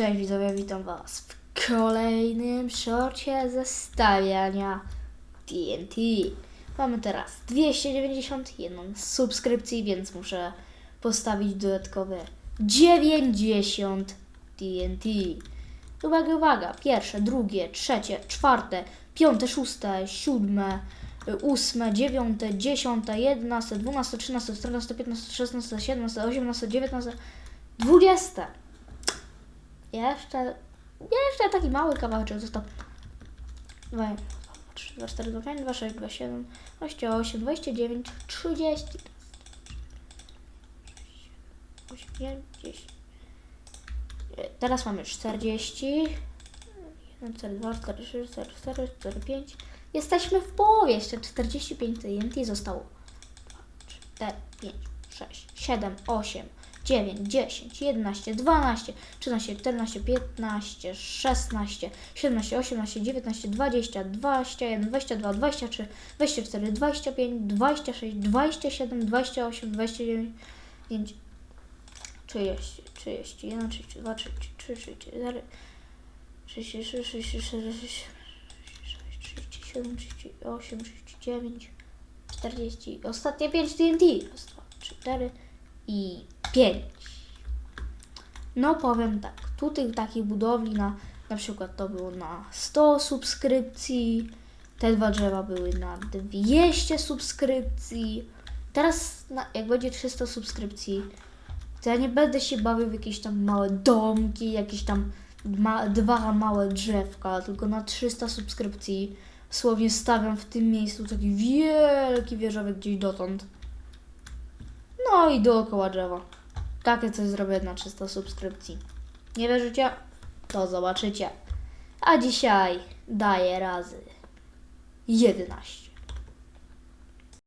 Cześć widzowie, witam was w kolejnym shorcie zestawiania TNT. Mamy teraz 291 subskrypcji, więc muszę postawić dodatkowe 90 TNT. Uwaga, uwaga, pierwsze, drugie, trzecie, czwarte, piąte, szóste, siódme, y, ósme, dziewiąte, dziesiąte, jedenaste, dwunaste, trzynaste, czternaste, piętnaste, szesnaste, siedemnaste, osiemnaste, dziewiętnaste, dwudzieste. Jeszcze, jeszcze taki mały kawałeczek został. 2, 3, 2, 4, 2, 5, 2, 6, 2, 7, 28, 29, 30. 8, 9, 10. Teraz mamy 40. 1, 4, 2, 4, 3, 4, 4, 4, 5. Jesteśmy w połowie. Jeszcze 45 TNT zostało. 2, 3, 4, 5, 6, 7, 8, 9, 10, 11, 12, 13, 14, 15, 16, 17, 18, 19, 20, 21, 22, 23, 24, 25, 26, 27, 28, 29, 30, 31, 32, 33, 34, 33, 34, 37, 38, 39, 40. Ostatnie 5 TNT. Raz, dwa, trzy, cztery i 5. No powiem tak, tu tych takich budowli na, na przykład to było na 100 subskrypcji, te dwa drzewa były na 200 subskrypcji. Teraz na, jak będzie 300 subskrypcji, to ja nie będę się bawił w jakieś tam małe domki, jakieś tam ma, dwa małe drzewka, tylko na 300 subskrypcji słownie stawiam w tym miejscu taki wielki wieżowiec gdzieś dotąd. No i dookoła drzewa. Takie coś zrobię na 300 subskrypcji. Nie wierzycie? To zobaczycie. A dzisiaj daję razy 11.